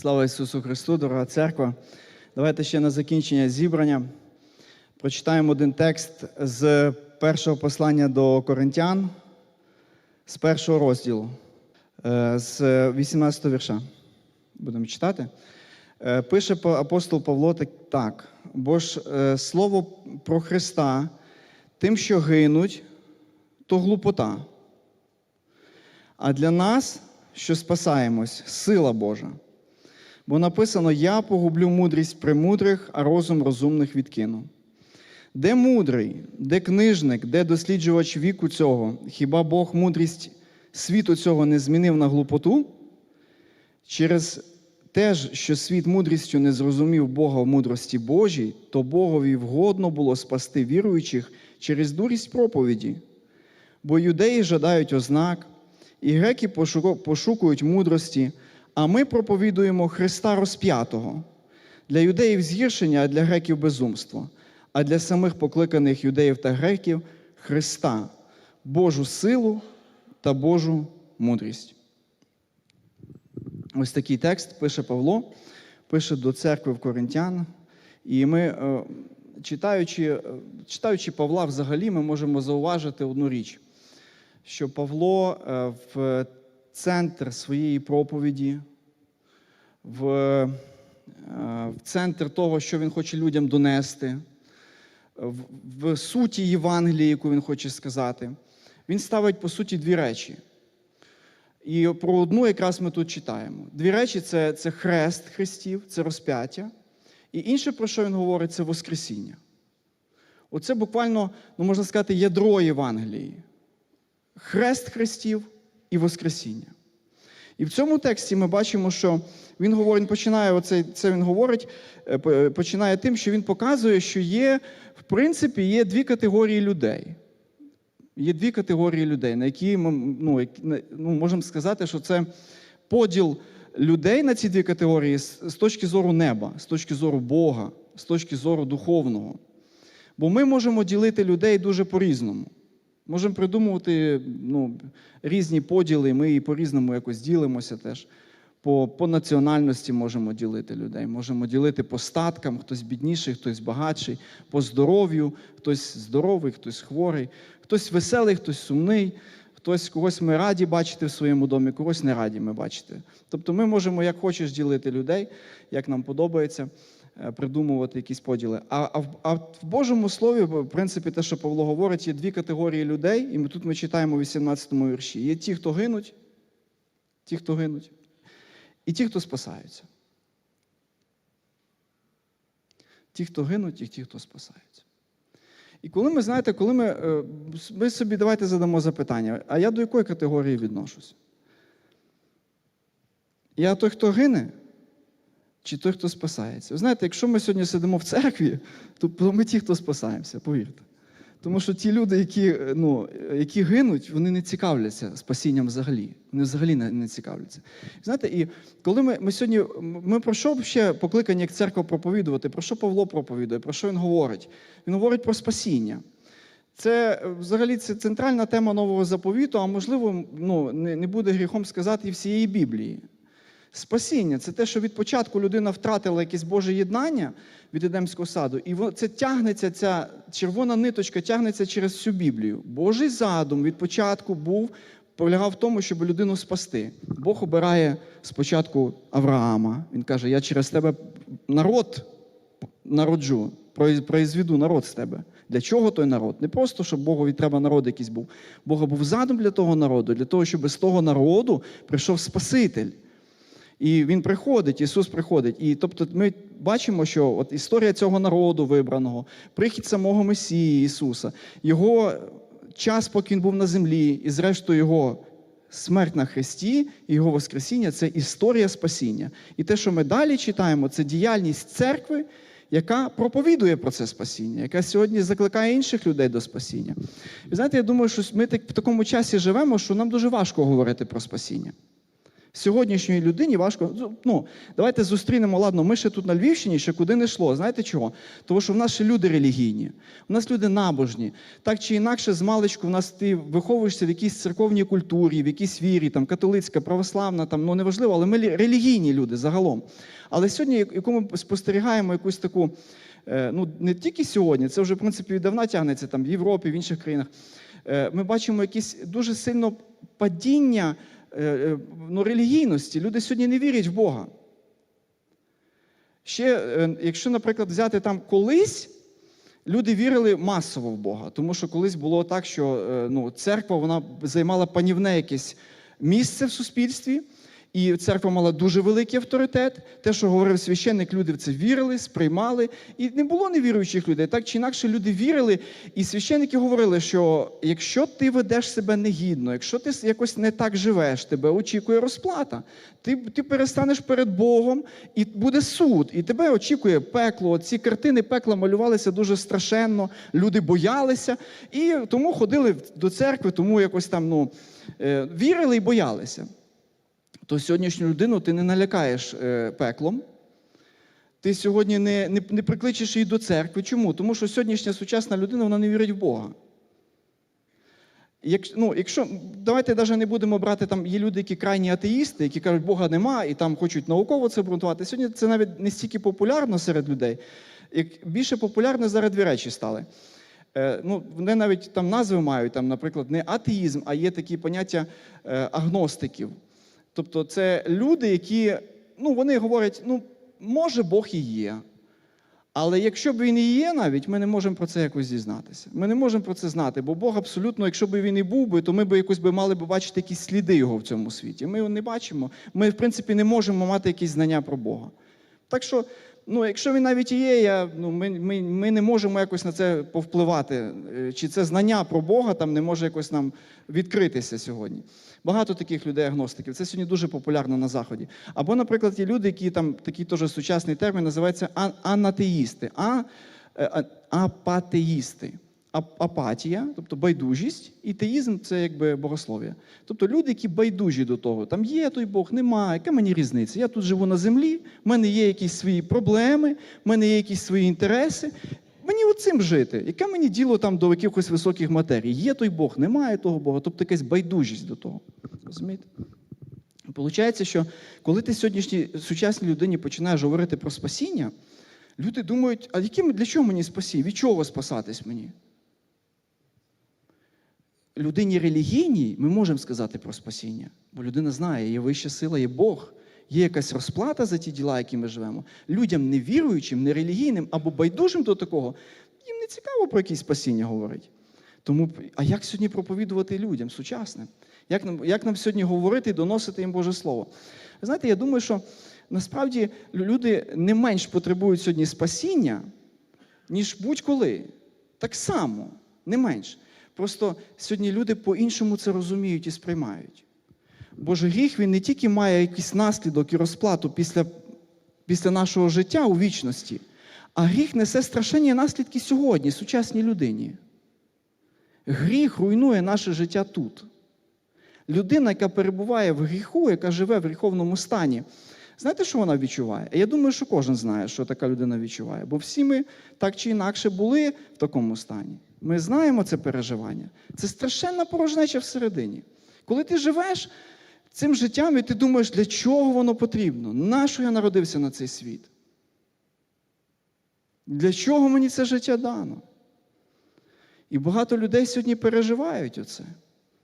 Слава Ісусу Христу, дорога церква. Давайте ще на закінчення зібрання прочитаємо один текст з першого послання до Коринтян, з першого розділу, е, з 18 вірша. Будемо читати. Е, Пише апостол Павло так- так: бо ж е, слово про Христа тим, що гинуть, то глупота. А для нас, що спасаємось, сила Божа. Бо написано: Я погублю мудрість премудрих, а розум розумних відкину. Де мудрий, де книжник, де досліджувач віку цього? Хіба Бог мудрість світу цього не змінив на глупоту? Через те що світ мудрістю не зрозумів Бога в мудрості Божій, то Богові вгодно було спасти віруючих через дурість проповіді. Бо юдеї жадають ознак, і греки пошукують мудрості, а ми проповідуємо Христа розп'ятого. Для юдеїв згіршення, а для греків безумство, а для самих покликаних юдеїв та греків Христа, Божу силу та Божу мудрість. Ось такий текст пише Павло, пише до церкви в Коринтян. І ми, е, читаючи, е, читаючи Павла взагалі, ми можемо зауважити одну річ, що Павло е, в центр своєї проповіді, в, е, в центр того, що він хоче людям донести, в, в суті Євангелії, яку він хоче сказати, він ставить по суті дві речі. І про одну якраз ми тут читаємо. Дві речі це, це хрест Христів, це розп'яття. І інше, про що він говорить, це Воскресіння. Оце буквально, ну можна сказати, ядро Євангелії. Хрест Христів і Воскресіння. І в цьому тексті ми бачимо, що він говорить, починає оце, це він говорить, е, починає тим, що він показує, що є, в принципі, є дві категорії людей. Є дві категорії людей, на які ми ну, ну, можемо сказати, що це поділ людей на ці дві категорії з точки зору неба, з точки зору Бога, з точки зору духовного. Бо ми можемо ділити людей дуже по-різному. Можемо придумувати ну, різні поділи, ми і по-різному якось ділимося теж. По, по національності можемо ділити людей, можемо ділити по статкам, хтось бідніший, хтось багатший, по здоров'ю, хтось здоровий, хтось хворий, хтось веселий, хтось сумний, хтось когось ми раді бачити в своєму домі, когось не раді ми бачити. Тобто ми можемо як хочеш ділити людей, як нам подобається, придумувати якісь поділи. А, а, в- а в Божому слові, в принципі, те, що Павло говорить, є дві категорії людей, і ми тут ми читаємо у 18 вірші. Є ті, хто гинуть, ті, хто гинуть, і ті, хто спасаються. Ті, хто гинуть, і ті, хто спасаються. І коли ми, знаєте, коли ми, е, ми собі давайте задамо запитання, а я до якої категорії відношусь? Я той, хто гине, чи той, хто спасається? Ви знаєте, якщо ми сьогодні сидимо в церкві, то ми ті, хто спасаємося, повірте. Тому що ті люди, які, е, ну, які гинуть, вони не цікавляться спасінням взагалі. Вони взагалі не, не цікавляться. Знаєте, і коли ми, ми сьогодні, ми про що ще покликані як церква проповідувати, про що Павло проповідує, про що він говорить? Він говорить про спасіння. Це е, взагалі це центральна тема нового заповіту, а можливо, ну, не, не буде гріхом сказати і всієї Біблії. Спасіння це те, що від початку людина втратила якесь Боже єднання від Едемського саду, і це тягнеться, ця червона ниточка тягнеться через всю Біблію. Божий задум від початку був, полягав в тому, щоб людину спасти. Бог обирає спочатку Авраама. Він каже: Я через тебе народ народжу, произ- произведу народ з тебе. Для чого той народ? Не просто, щоб Богові треба народ якийсь був. Бога був задум для того народу, для того, щоб з того народу прийшов Спаситель. І він приходить, Ісус приходить. І тобто ми бачимо, що от історія цього народу вибраного, прихід самого Месії Ісуса, Його час, поки він був на землі, і зрештою Його смерть на Христі і Його Воскресіння це історія спасіння. І те, що ми далі читаємо, це діяльність церкви, яка проповідує про це спасіння, яка сьогодні закликає інших людей до спасіння. І знаєте, я думаю, що ми так в такому часі живемо, що нам дуже важко говорити про спасіння. Сьогоднішньої людині важко. Ну, давайте зустрінемо, ладно, ми ще тут на Львівщині, ще куди не йшло. Знаєте чого? Тому що в нас ще люди релігійні, у нас люди набожні. Так чи інакше, з маличку в нас ти виховуєшся в якійсь церковній культурі, в якійсь вірі, там католицька, православна, там ну неважливо, але ми релігійні люди загалом. Але сьогодні, як- яку ми спостерігаємо якусь таку, е, ну не тільки сьогодні, це вже в принципі віддавна тягнеться там в Європі, в інших країнах. Е, Ми бачимо якесь дуже сильно падіння ну, релігійності. Люди сьогодні не вірять в Бога. Ще, е, якщо, наприклад, взяти там колись, люди вірили масово в Бога, тому що колись було так, що е, ну, церква вона займала панівне якесь місце в суспільстві, і церква мала дуже великий авторитет. Те, що говорив священник, люди в це вірили, сприймали. І не було невіруючих людей. Так чи інакше люди вірили, і священники говорили, що якщо ти ведеш себе негідно, якщо ти якось не так живеш, тебе очікує розплата. Ти, ти перестанеш перед Богом, і буде суд, і тебе очікує пекло. Ці картини пекла малювалися дуже страшенно, люди боялися, і тому ходили до церкви, тому якось там ну, е, вірили і боялися то сьогоднішню людину ти не налякаєш е, пеклом. Ти сьогодні не, не, не прикличеш її до церкви. Чому? Тому що сьогоднішня сучасна людина вона не вірить в Бога. Як, ну, якщо, давайте навіть не будемо брати, там є люди, які крайні атеїсти, які кажуть, Бога нема, і там хочуть науково це обґрунтувати. Сьогодні це навіть не стільки популярно серед людей, як більше популярно зараз дві речі стали. Е, ну, вони навіть там назви мають, там, наприклад, не атеїзм, а є такі поняття е, агностиків. Тобто це люди, які ну, вони говорять, ну, може Бог і є. Але якщо б він і є навіть, ми не можемо про це якось дізнатися. Ми не можемо про це знати, бо Бог абсолютно, якщо б він і був би, то ми б якось би мали б бачити якісь сліди його в цьому світі. Ми його не бачимо. Ми, в принципі, не можемо мати якісь знання про Бога. Так що, ну, якщо він навіть є, я, ну, ми, ми, ми не можемо якось на це повпливати. Е, Чи це знання про Бога там не може якось нам відкритися сьогодні. Багато таких людей агностиків. Це сьогодні дуже популярно на Заході. Або, наприклад, є люди, які там такий теж сучасний термін називається анатеїсти, а, е, а- апатеїсти. Апатія, тобто байдужість, і теїзм це якби богослов'я. Тобто люди, які байдужі до того, там є той Бог, немає, яка мені різниця? Я тут живу на землі, в мене є якісь свої проблеми, в мене є якісь свої інтереси. Мені оцим жити. Яке мені діло там до якихось високих матерій? Є той Бог, немає того Бога, тобто якась байдужість до того. Розумієте? Получається, що коли ти сьогоднішній сучасній людині починаєш говорити про спасіння, люди думають, а яким, для чого мені спасіння? Від чого спасатись мені? Людині релігійній ми можемо сказати про спасіння, бо людина знає, є вища сила, є Бог, є якась розплата за ті діла, які ми живемо. Людям невіруючим, нерелігійним або байдужим до такого, їм не цікаво про якісь спасіння говорити. Тому, а як сьогодні проповідувати людям сучасним? Як нам, як нам сьогодні говорити і доносити їм Боже Слово? Ви знаєте, я думаю, що насправді люди не менш потребують сьогодні спасіння, ніж будь-коли. Так само, не менш. Просто сьогодні люди по-іншому це розуміють і сприймають. Боже гріх він не тільки має якийсь наслідок і розплату після, після нашого життя у вічності, а гріх несе страшенні наслідки сьогодні, сучасній людині. Гріх руйнує наше життя тут. Людина, яка перебуває в гріху, яка живе в гріховному стані, знаєте, що вона відчуває? Я думаю, що кожен знає, що така людина відчуває. Бо всі ми так чи інакше були в такому стані. Ми знаємо це переживання. Це страшенна порожнеча всередині. Коли ти живеш цим життям, і ти думаєш, для чого воно потрібно? Нащо я народився на цей світ? Для чого мені це життя дано? І багато людей сьогодні переживають оце.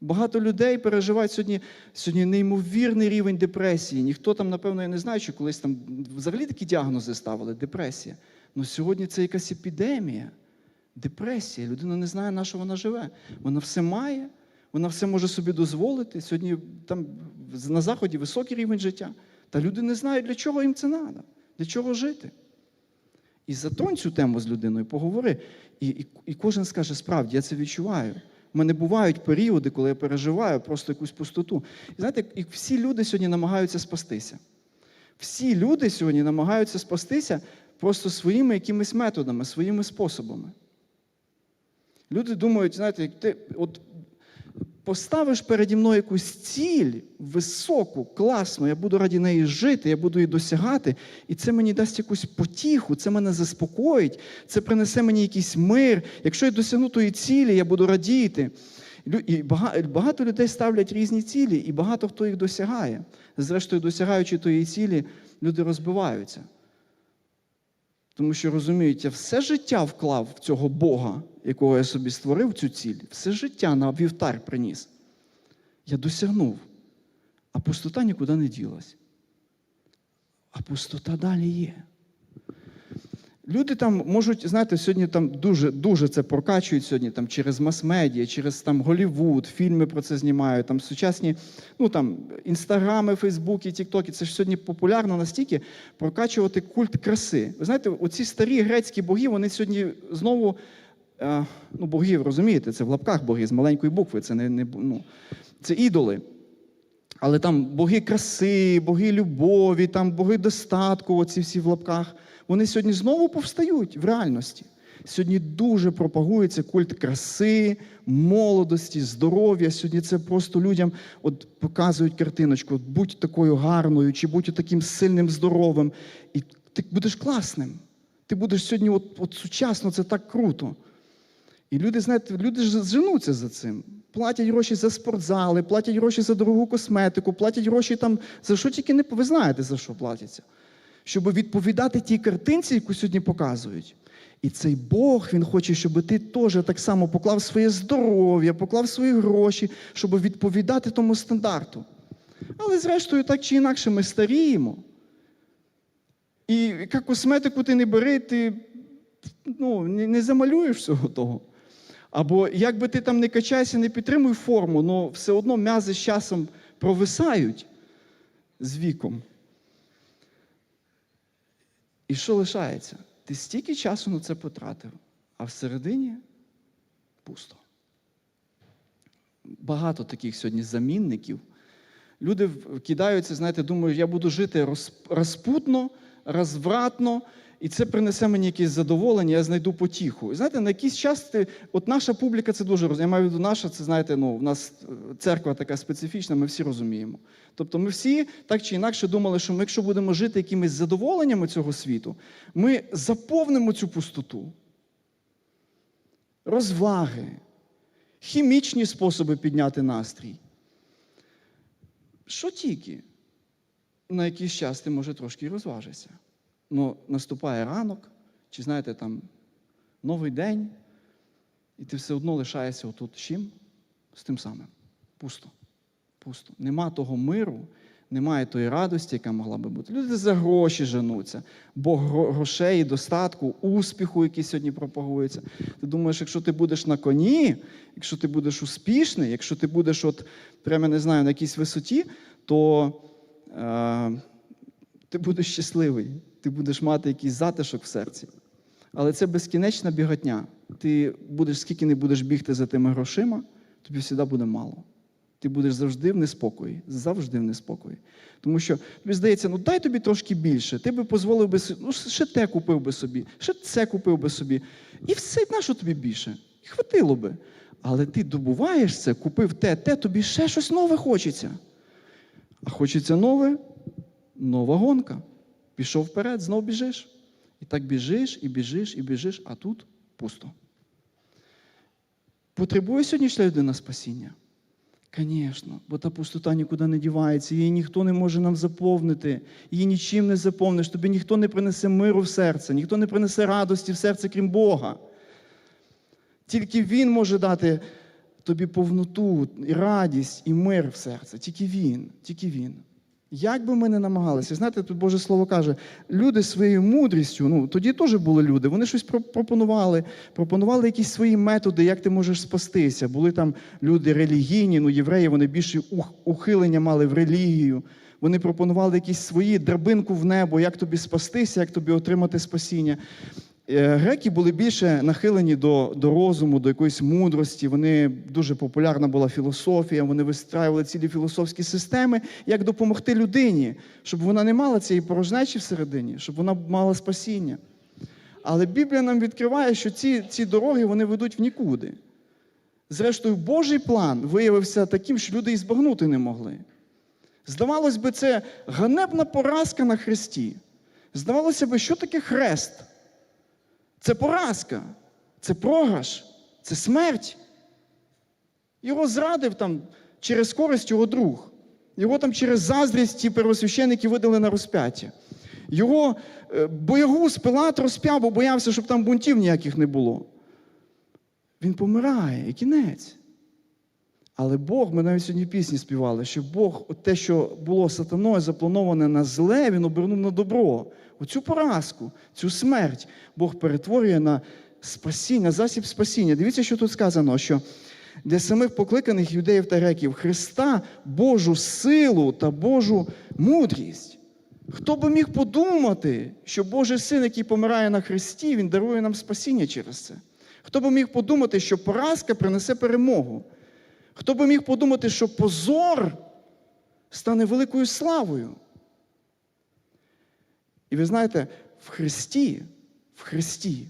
Багато людей переживають сьогодні, сьогодні неймовірний рівень депресії. Ніхто там, напевно, я не знаю, чи колись там взагалі такі діагнози ставили депресія. Ну сьогодні це якась епідемія. Депресія. Людина не знає, на що вона живе. Вона все має, вона все може собі дозволити. Сьогодні там на Заході високий рівень життя. Та люди не знають, для чого їм це треба, для чого жити. І затронь цю тему з людиною, поговори. І, і, і кожен скаже, справді, я це відчуваю. У мене бувають періоди, коли я переживаю просто якусь пустоту. І знаєте, і всі люди сьогодні намагаються спастися. Всі люди сьогодні намагаються спастися просто своїми якимись методами, своїми способами. Люди думають, знаєте, ти, от поставиш переді мною якусь ціль високу, класну, я буду раді неї жити, я буду її досягати, і це мені дасть якусь потіху, це мене заспокоїть, це принесе мені якийсь мир. Якщо я досягну тої цілі, я буду радіти. І багато людей ставлять різні цілі, і багато хто їх досягає. Зрештою, досягаючи тої цілі, люди розбиваються. Тому що розуміють, я все життя вклав в цього Бога, якого я собі створив цю ціль, все життя на вівтар приніс. Я досягнув, а пустота нікуди не ділась. А пустота далі є. Люди там можуть, знаєте, сьогодні там дуже, дуже це прокачують сьогодні там, через мас-медіа, через там Голівуд, фільми про це знімають, там сучасні, ну там інстаграми, Фейсбуки, Тіктоки. Це ж сьогодні популярно настільки прокачувати культ краси. Ви знаєте, оці старі грецькі боги, вони сьогодні знову. е, Ну, богів, розумієте, це в лапках боги з маленької букви, це не, не ну, це ідоли. Але там боги краси, боги любові, там боги достатку, оці всі в лапках, вони сьогодні знову повстають в реальності. Сьогодні дуже пропагується культ краси, молодості, здоров'я. Сьогодні це просто людям от показують картиночку: от будь такою гарною, чи будь таким сильним, здоровим, і ти будеш класним. Ти будеш сьогодні, от, от сучасно, це так круто. І люди, знаєте, люди ж женуться за цим. Платять гроші за спортзали, платять гроші за дорогу косметику, платять гроші там за що тільки не ви знаєте, за що платяться. Щоб відповідати тій картинці, яку сьогодні показують. І цей Бог, він хоче, щоб ти теж так само поклав своє здоров'я, поклав свої гроші, щоб відповідати тому стандарту. Але зрештою, так чи інакше, ми старіємо. І яка косметику ти не бери, ти ну, не, замалюєш всього того. Або як би ти там не качайся, не підтримуй форму, але все одно м'язи з часом провисають з віком. І що лишається? Ти стільки часу на це потратив, а всередині пусто. Багато таких сьогодні замінників. Люди кидаються, знаєте, думають, я буду жити роз- розпутно, розвратно, і це принесе мені якесь задоволення, я знайду потіху. І знаєте, на якийсь час ти, от наша публіка це дуже роз- Я маю в виду наша, це знаєте, ну, в нас е, церква така специфічна, ми всі розуміємо. Тобто ми всі так чи інакше думали, що ми, якщо будемо жити якимись задоволеннями цього світу, ми заповнимо цю пустоту. Розваги, хімічні способи підняти настрій. Що тільки на якийсь час ти може трошки розважишся. Ну, наступає ранок, чи знаєте, там новий день, і ти все одно лишаєшся отут чим? З тим самим. Пусто. Пусто. Нема того миру, немає тої радості, яка могла би бути. Люди за гроші женуться, Бог грошей, достатку, успіху, який сьогодні пропагується. Ти думаєш, якщо ти будеш на коні, якщо ти будеш успішний, якщо ти будеш, от, прямо не знаю, на якійсь висоті, то е, ти будеш щасливий, ти будеш мати якийсь затишок в серці. Але це безкінечна біготня. Ти будеш, скільки не будеш бігти за тими грошима, тобі завжди буде мало. Ти будеш завжди в неспокої, завжди в неспокої. Тому що тобі здається, ну дай тобі трошки більше, ти би дозволив би собі, ну ще те купив би собі, ще це купив би собі. І все, на що тобі більше? І хватило би. Але ти добуваєш це, купив те, те, тобі ще щось нове хочеться. А хочеться нове, нова гонка. Пішов вперед, знов біжиш. І так біжиш, і біжиш, і біжиш, а тут пусто. Потребує сьогоднішня людина спасіння? Звісно, бо та пустота нікуди не дівається, її ніхто не може нам заповнити, її нічим не заповниш, тобі ніхто не принесе миру в серце, ніхто не принесе радості в серце, крім Бога. Тільки Він може дати тобі повноту, і радість, і мир в серце. Тільки Він, тільки Він. Як би ми не намагалися, знаєте, тут Боже Слово каже, люди своєю мудрістю, ну тоді теж були люди, вони щось про- пропонували, пропонували якісь свої методи, як ти можеш спастися. Були там люди релігійні, ну євреї, вони більше ухилення мали в релігію. Вони пропонували якісь свої драбинку в небо, як тобі спастися, як тобі отримати спасіння. Е, Греки були більше нахилені до, до розуму, до якоїсь мудрості. Вони дуже популярна була філософія. Вони вистраювали цілі філософські системи, як допомогти людині, щоб вона не мала цієї порожнечі всередині, щоб вона мала спасіння. Але Біблія нам відкриває, що ці, ці дороги вони ведуть в нікуди. Зрештою, Божий план виявився таким, що люди і збагнути не могли. Здавалось би, це ганебна поразка на хресті. Здавалося би, що таке хрест? Це поразка, це програш, це смерть. Його зрадив там через користь його друг. Його там через заздрість ті первосвященники видали на розп'яття. Його е, боягуз Пилат розп'яв, бо боявся, щоб там бунтів ніяких не було. Він помирає і кінець. Але Бог, ми навіть сьогодні пісні співали, що Бог, те, що було сатаною заплановане на зле, він обернув на добро. Оцю поразку, цю смерть Бог перетворює на спасіння, засіб спасіння. Дивіться, що тут сказано, що для самих покликаних юдеїв та греків Христа Божу силу та Божу мудрість. Хто би міг подумати, що Божий син, який помирає на Христі, Він дарує нам спасіння через це? Хто би міг подумати, що поразка принесе перемогу? Хто би міг подумати, що позор стане великою славою? І ви знаєте, в Христі, в Христі,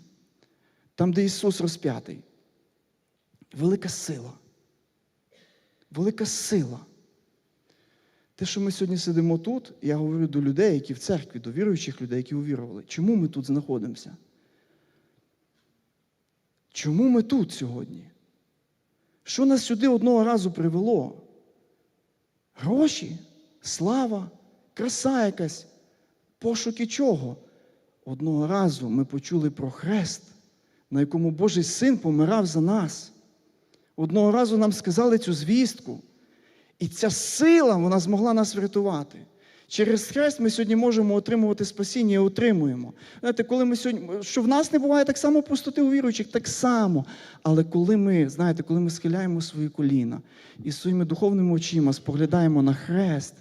там, де Ісус розп'ятий, велика сила. Велика сила. Те, що ми сьогодні сидимо тут, я говорю до людей, які в церкві, до віруючих людей, які увірували. Чому ми тут знаходимося? Чому ми тут сьогодні? Що нас сюди одного разу привело? Гроші, слава, краса якась, пошуки чого? Одного разу ми почули про хрест, на якому Божий син помирав за нас. Одного разу нам сказали цю звістку. І ця сила вона змогла нас врятувати. Через хрест ми сьогодні можемо отримувати спасіння і отримуємо. Знаєте, коли ми сьогодні, що в нас не буває так само пустоти у віруючих, так само. Але коли ми, знаєте, коли ми схиляємо свої коліна і своїми духовними очима споглядаємо на хрест,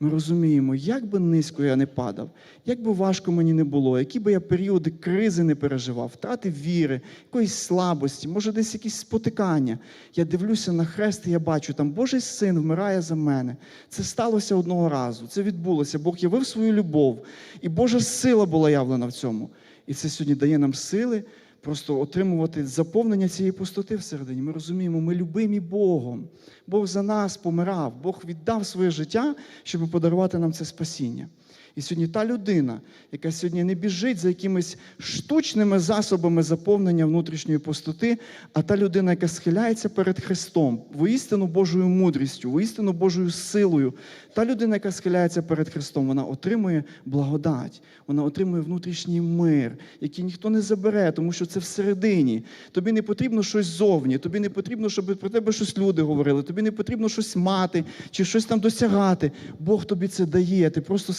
ми розуміємо, як би низько я не падав, як би важко мені не було, які би я періоди кризи не переживав, втрати віри, якоїсь слабості, може, десь якісь спотикання. Я дивлюся на хрест, і я бачу, там Божий син вмирає за мене. Це сталося одного разу. Це відбулося. Бог явив свою любов, і Божа сила була явлена в цьому. І це сьогодні дає нам сили просто отримувати заповнення цієї пустоти всередині. Ми розуміємо, ми любимі Богом. Бог за нас помирав, Бог віддав своє життя, щоб подарувати нам це спасіння. І сьогодні та людина, яка сьогодні не біжить за якимись штучними засобами заповнення внутрішньої пустоти, а та людина, яка схиляється перед Христом, воістину Божою мудрістю, воістину Божою силою, та людина, яка схиляється перед Христом, вона отримує благодать, вона отримує внутрішній мир, який ніхто не забере, тому що це всередині. Тобі не потрібно щось зовні, тобі не потрібно, щоб про тебе щось люди говорили, тобі не потрібно щось мати чи щось там досягати. Бог тобі це дає. Ти просто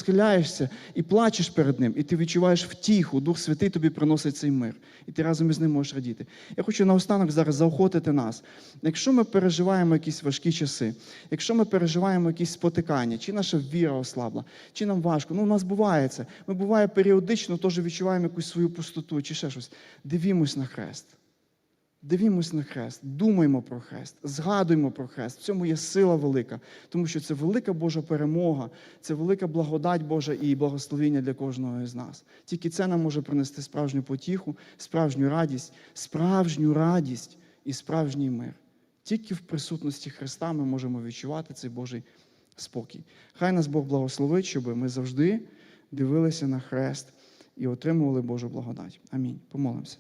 схиляєшся і плачеш перед ним, і ти відчуваєш втіху. Дух Святий тобі приносить цей мир, і ти разом із ним можеш радіти. Я хочу наостанок зараз заохотити нас. Якщо ми переживаємо якісь важкі часи, якщо ми переживаємо якісь спотикання, чи наша віра ослабла, чи нам важко, ну у нас буває це. Ми буває періодично теж відчуваємо якусь свою пустоту чи ще щось. Дивімось на хрест. Дивімось на хрест, думаємо про хрест, згадуємо про хрест. В цьому є сила велика, тому що це велика Божа перемога, це велика благодать Божа і благословення для кожного із нас. Тільки це нам може принести справжню потіху, справжню радість, справжню радість і справжній мир. Тільки в присутності Христа ми можемо відчувати цей Божий спокій. Хай нас Бог благословить, щоб ми завжди дивилися на хрест і отримували Божу благодать. Амінь. Помолимося.